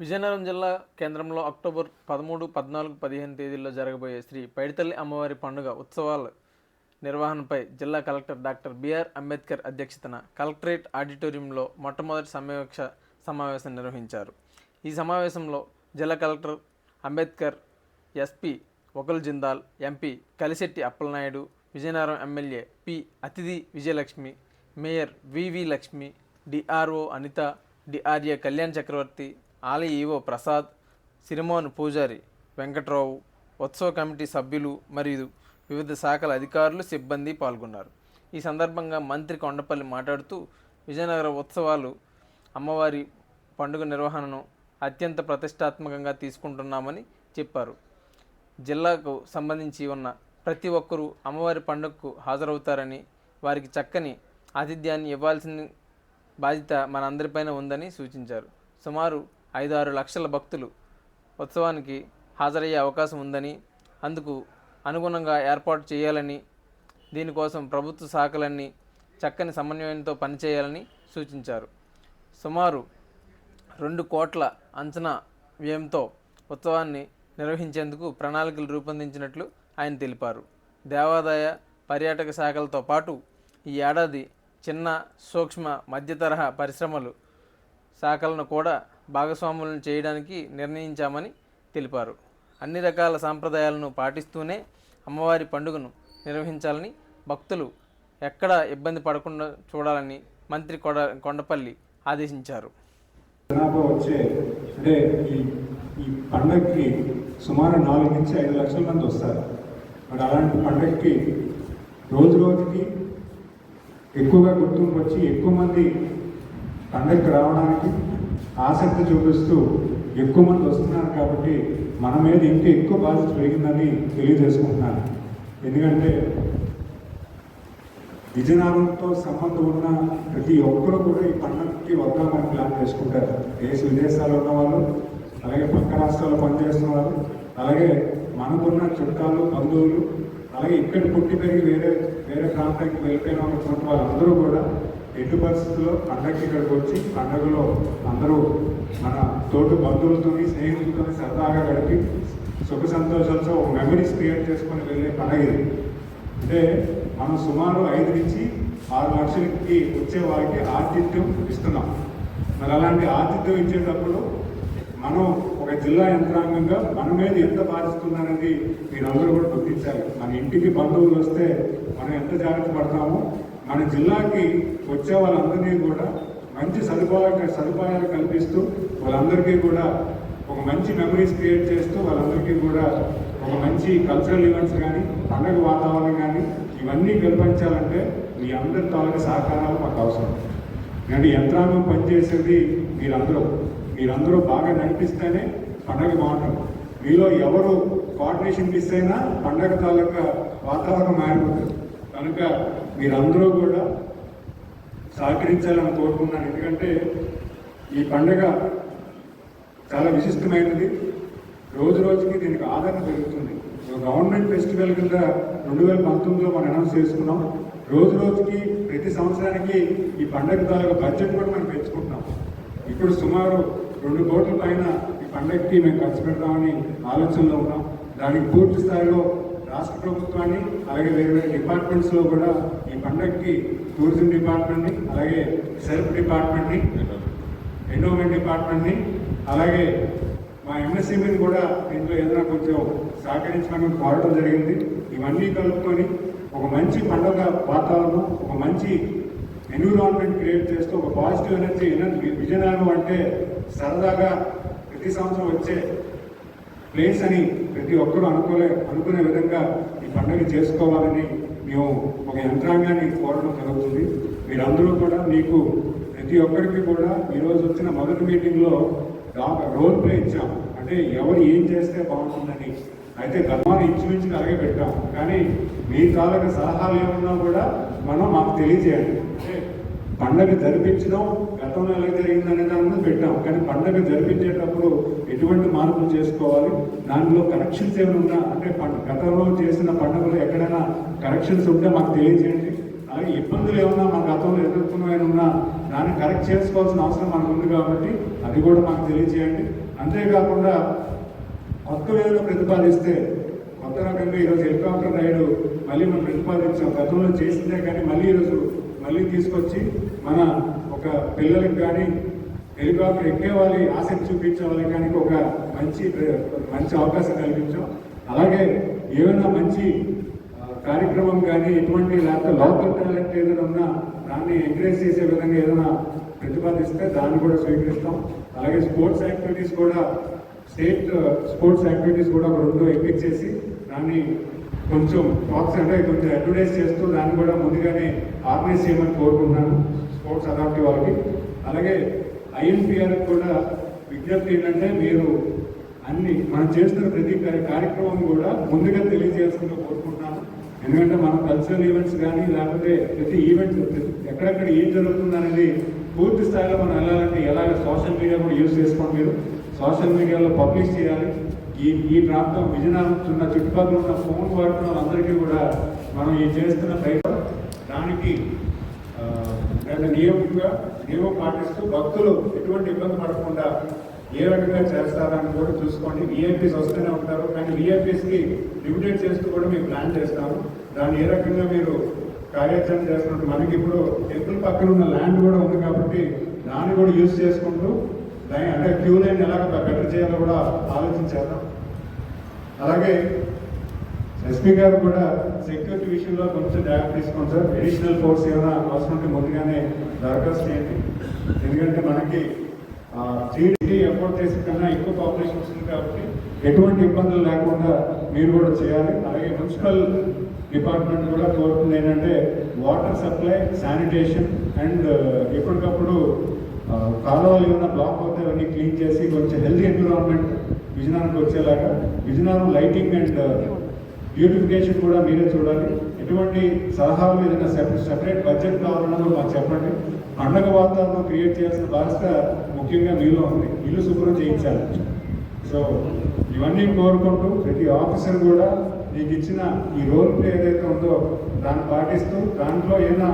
విజయనగరం జిల్లా కేంద్రంలో అక్టోబర్ పదమూడు పద్నాలుగు పదిహేను తేదీల్లో జరగబోయే శ్రీ పైడితల్లి అమ్మవారి పండుగ ఉత్సవాల నిర్వహణపై జిల్లా కలెక్టర్ డాక్టర్ బిఆర్ అంబేద్కర్ అధ్యక్షతన కలెక్టరేట్ ఆడిటోరియంలో మొట్టమొదటి సమీక్ష సమావేశం నిర్వహించారు. ఈ సమావేశంలో జిల్లా collector Ambedkar SP ఒకల్ Jindal MP Kalisetti Appalanaidu Vizianagaram MLA P Aditi Vijayalakshmi mayor V V Lakshmi DRO Anitha DRA Kalyan Chakravarthi ఆలయ ఈవో ప్రసాద్ సిరిమోన్ పూజారి వెంకట్రావు ఉత్సవ కమిటీ సభ్యులు మరియు వివిధ శాఖల అధికారులు సిబ్బంది పాల్గొన్నారు. ఈ సందర్భంగా మంత్రి కొండపల్లి మాట్లాడుతూ విజయనగర ఉత్సవాలు అమ్మవారి పండుగ నిర్వహణను అత్యంత ప్రతిష్టాత్మకంగా తీసుకుంటున్నామని చెప్పారు. జిల్లాకు సంబంధించి ఉన్న ప్రతి ఒక్కరూ అమ్మవారి పండుగకు హాజరవుతారని వారికి చక్కని ఆతిథ్యాన్ని ఇవ్వాల్సిన బాధ్యత మనందరిపైన ఉందని సూచించారు. సుమారు ఐదు ఆరు లక్షల భక్తులు ఉత్సవానికి హాజరయ్యే అవకాశం ఉందని అందుకు అనుగుణంగా ఏర్పాటు చేయాలని దీనికోసం ప్రభుత్వ శాఖలన్నీ చక్కని సమన్వయంతో పనిచేయాలని సూచించారు. సుమారు రెండు కోట్ల అంచనా వ్యయంతో ఉత్సవాన్ని నిర్వహించేందుకు ప్రణాళికలు రూపొందించినట్లు ఆయన తెలిపారు. దేవాదాయ పర్యాటక శాఖలతో పాటు ఈ ఏడాది చిన్న సూక్ష్మ మధ్య తరహా పరిశ్రమలు శాఖలను కూడా భాగస్వాములను చేయడానికి నిర్ణయించామని తెలిపారు. అన్ని రకాల సాంప్రదాయాలను పాటిస్తూనే అమ్మవారి పండుగను నిర్వహించాలని భక్తులు ఎక్కడ ఇబ్బంది పడకుండా చూడాలని మంత్రి కొడ కొండపల్లి ఆదేశించారు. జనాభా వచ్చే అంటే ఈ ఈ పండగకి సుమారు నాలుగు నుంచి ఐదు లక్షల మంది వస్తారు. మరి అలాంటి పండగకి రోజు రోజుకి ఎక్కువగా గుర్తింపు వచ్చి ఎక్కువ మంది పండగకి రావడానికి ఆసక్తి చూపిస్తూ ఎక్కువ మంది వస్తున్నారు కాబట్టి మన మీద ఇంకా ఎక్కువ బాధ్యత పెరిగిందని తెలియజేసుకుంటున్నాను. ఎందుకంటే విజయనగరంతో సంబంధం ఉన్న ప్రతి ఒక్కరూ కూడా ఈ పండుగకి వద్దామని ప్లాన్ చేసుకుంటారు. దేశ విదేశాల్లో ఉన్న వాళ్ళు అలాగే పక్క రాష్ట్రాల్లో పనిచేస్తున్న వాళ్ళు అలాగే మనకున్న చుట్టాలు బంధువులు అలాగే ఇక్కడ పుట్టి పెరిగి వేరే వేరే ప్రాంతానికి వెళ్ళిపోయిన వాళ్ళు వాళ్ళందరూ కూడా ఎటు పరిస్థితుల్లో పండగకి ఇక్కడికి వచ్చి పండగలో అందరూ మన తోటి బంధువులతో స్నేహితులతో సరదాగా గడిపి సుఖ సంతోషాలతో ఒక మెమరీస్ క్రియేట్ చేసుకొని వెళ్ళే పండగ ఇది. అంటే మనం సుమారు ఐదు నుంచి ఆరు లక్షలకి వచ్చే వారికి ఆతిథ్యం ఇస్తున్నాం. మరి అలాంటి ఆతిథ్యం ఇచ్చేటప్పుడు మనం ఒక జిల్లా యంత్రాంగంగా మన మీద ఎంత బాధిస్తుందనేది మీరందరూ కూడా గుర్తించాలి. మన ఇంటికి బంధువులు వస్తే మనం ఎంత జాగ్రత్త పడతామో మన జిల్లాకి వచ్చే వాళ్ళందరినీ కూడా మంచి సదుపాయాలు సదుపాయాలు కల్పిస్తూ వాళ్ళందరికీ కూడా ఒక మంచి మెమరీస్ క్రియేట్ చేస్తూ వాళ్ళందరికీ కూడా ఒక మంచి కల్చరల్ ఈవెంట్స్ కానీ పండగ వాతావరణం కానీ ఇవన్నీ కల్పించాలంటే మీ అందరి తాలూకు సహకారాలు మాకు అవసరం. నేను యంత్రాంగం పనిచేసేది మీరందరూ. మీరందరూ బాగా నడిపిస్తేనే పండగ బాగుంటుంది. మీలో ఎవరు కోఆర్డినేషన్ మిస్ అయినా పండగ తాలూకా వాతావరణం మారిపోతుంది. కనుక మీరందరూ కూడా సహకరించాలని కోరుకున్నాను ఎందుకంటే ఈ పండగ చాలా విశిష్టమైనది. రోజు రోజుకి దీనికి ఆదరణ పెరుగుతుంది. గవర్నమెంట్ ఫెస్టివల్ కింద రెండు వేల పంతొమ్మిదిలో మనం అనౌన్స్ చేసుకున్నాం. రోజు రోజుకి ప్రతి సంవత్సరానికి ఈ పండగ తాలూకు బడ్జెట్ కూడా మనం పెంచుకుంటున్నాం. ఇప్పుడు సుమారు రెండు కోట్ల పైన ఈ పండగకి మేము ఖర్చు పెడతామని ఆలోచనలో ఉన్నాం. దానికి పూర్తి స్థాయిలో రాష్ట్ర ప్రభుత్వాన్ని అలాగే వేరే వేరే డిపార్ట్మెంట్స్లో కూడా ఈ పండగకి టూరిజం డిపార్ట్మెంట్ని అలాగే సెల్ఫ్ డిపార్ట్మెంట్ని ఎండోమెంట్ డిపార్ట్మెంట్ని అలాగే మా ఎంఎస్ఎంఈని కూడా దీంట్లో ఏదైనా కొంచెం సహకరించడానికి కోరడం జరిగింది. ఇవన్నీ కలుపుకొని ఒక మంచి పండుగ వాతావరణం ఒక మంచి ఎన్విరాన్మెంట్ క్రియేట్ చేస్తూ ఒక పాజిటివ్ ఎనర్జీ ఎనర్జీ విజయనగరం అంటే సరదాగా ప్రతి సంవత్సరం వచ్చే ప్లేస్ అని ప్రతి ఒక్కరూ అనుకోలే అనుకునే విధంగా ఈ పండుగ చేసుకోవాలని మేము ఒక యంత్రాంగాన్ని కోరడం జరుగుతుంది. మీరందరూ కూడా మీకు ప్రతి ఒక్కరికి కూడా ఈరోజు వచ్చిన మొదటి మీటింగ్లో రోల్ ప్లే ఇచ్చాం అంటే ఎవరు ఏం చేస్తే బాగుంటుందని. అయితే గతాన్ని ఇచ్చిమించి అలాగే పెట్టాం కానీ మీ తాలూకా సలహాలు ఏమన్నా కూడా మనం మాకు తెలియజేయాలి. అంటే పండగ జరిపించడం గతంలో ఎలా జరిగిందనే దాని మీద పెట్టాం. కానీ పండగ జరిపించేటప్పుడు ఎటువంటి మార్పులు చేసుకోవాలి? దానిలో కరెక్షన్స్ ఏమైనా ఉన్నా? అంటే గతంలో చేసిన పండుగలు ఎక్కడైనా కరెక్షన్స్ ఉంటే మాకు తెలియజేయండి. అలాగే ఇబ్బందులు ఏమన్నా మన గతంలో ఎదుర్కొన్న ఉన్నా దాన్ని కరెక్ట్ చేసుకోవాల్సిన అవసరం మనకు ఉంది కాబట్టి అది కూడా మాకు తెలియజేయండి. అంతేకాకుండా కొత్త వేలు ప్రతిపాదిస్తే కొత్త రకంగా ఈరోజు హెలికాప్టర్ రైడ్ మళ్ళీ మనం ప్రతిపాదించాం. గతంలో చేసిందే కానీ మళ్ళీ ఈరోజు మళ్ళీ తీసుకొచ్చి మన ఒక పిల్లలకి కానీ హెలికాప్టర్ ఎక్కే వాళ్ళకి ఆసక్తి చూపించే వాళ్ళకి కానీ ఒక మంచి మంచి అవకాశం కల్పించాం. అలాగే ఏమైనా మంచి కార్యక్రమం కానీ ఎటువంటి లేకపోతే లోకల్ టాలెంట్ ఏదైనా ఉన్నా దాన్ని ఎంకరేజ్ చేసే విధంగా ఏదైనా ప్రతిపాదిస్తే దాన్ని కూడా స్వీకరిస్తాం. అలాగే స్పోర్ట్స్ యాక్టివిటీస్ కూడా స్టేట్ స్పోర్ట్స్ యాక్టివిటీస్ కూడా ఒక రెండు చేసి దాన్ని కొంచెం టాక్స్ అంటే కొంచెం అడ్వర్టైజ్ చేస్తూ దాన్ని కూడా ముందుగానే ఆర్గనైజ్ చేయమని కోరుకుంటున్నాను. స్పోర్ట్స్ అథారిటీ వారికి అలాగే ఐఎన్పిఆర్ కూడా విజ్ఞప్తి ఏంటంటే మీరు అన్ని మనం చేస్తున్న ప్రతి కార్యక్రమం కూడా ముందుగా తెలియజేయాల్సిందిగా కోరుకుంటున్నాను. ఎందుకంటే మనం కల్చరల్ ఈవెంట్స్ కానీ లేకపోతే ప్రతి ఈవెంట్ ఎక్కడెక్కడ ఏం జరుగుతుంది అనేది పూర్తి స్థాయిలో మనం వెళ్ళాలంటే ఎలాగ సోషల్ మీడియా కూడా యూజ్ చేసుకోండి మీరు. సోషల్ మీడియాలో పబ్లిష్ చేయాలి. ఈ ఈ ప్రాంతం విజయనగరం ఉన్న చుట్టుపక్కల ఉన్న ఫోన్ వాడుతున్న వాళ్ళందరికీ కూడా మనం ఈ చేస్తున్న ప్రయత్నం. దానికి ఆ, నియమంగా నియమం పాటిస్తూ భక్తులు ఎటువంటి ఇబ్బంది పడకుండా ఏ రకంగా చేస్తారని కూడా చూసుకోండి. విఐపీస్ వస్తూనే ఉంటారు. కానీ విఐపీస్కి లిమిటెడ్ చేస్తూ కూడా మేము ప్లాన్ చేస్తాము. దాన్ని ఏ రకంగా మీరు కార్యాచరణ చేస్తున్నట్టు మనకి ఇప్పుడు టెంపుల్ పక్కన ఉన్న ల్యాండ్ కూడా ఉంది కాబట్టి దాన్ని కూడా యూజ్ చేసుకుంటూ దాని అంటే క్యూ లైన్ ఎలా బెటర్ చేయాలో కూడా ఆలోచించేద్దాం. అలాగే ఎస్పీ గారు కూడా సెక్యూరిటీ విషయంలో కొంచెం జాగ్రత్త తీసుకోండి సార్. అడిషనల్ ఫోర్స్ ఏమైనా అవసరం ఉంటే ముందుగానే దరఖాస్తు చేయండి. ఎందుకంటే మనకి టీడీ ఎఫోర్ట్ చేసిన కన్నా ఎక్కువ పాపులేషన్ వస్తుంది కాబట్టి ఎటువంటి ఇబ్బందులు లేకుండా మీరు కూడా చేయాలి. అలాగే మున్సిపల్ డిపార్ట్మెంట్ కూడా కోరుతుంది ఏంటంటే వాటర్ సప్లై శానిటేషన్ అండ్ ఎప్పటికప్పుడు కాలువలు ఏమైనా బ్లాక్ అవుతే అవన్నీ క్లీన్ చేసి కొంచెం హెల్తీ ఎన్విరాన్మెంట్ విజయనగరంకి వచ్చేలాగా. విజయనగరం లైటింగ్ అండ్ బ్యూటిఫికేషన్ కూడా మీరే చూడాలి. ఎటువంటి సలహాలు ఏదైనా సెపరేట్ బడ్జెట్ కావాలన్నా కూడా మాకు చెప్పండి. పండగ వాతావరణం క్రియేట్ చేయాల్సిన బాధ్యత ముఖ్యంగా మీలో ఉంది. ఇల్లు శుభ్రం చేయించాలి. సో ఇవన్నీ కోరుకుంటూ ప్రతి ఆఫీసర్ కూడా మీకు ఇచ్చిన ఈ రోల్ ప్లే ఏదైతే ఉందో దాన్ని పాటిస్తూ దాంట్లో ఏదైనా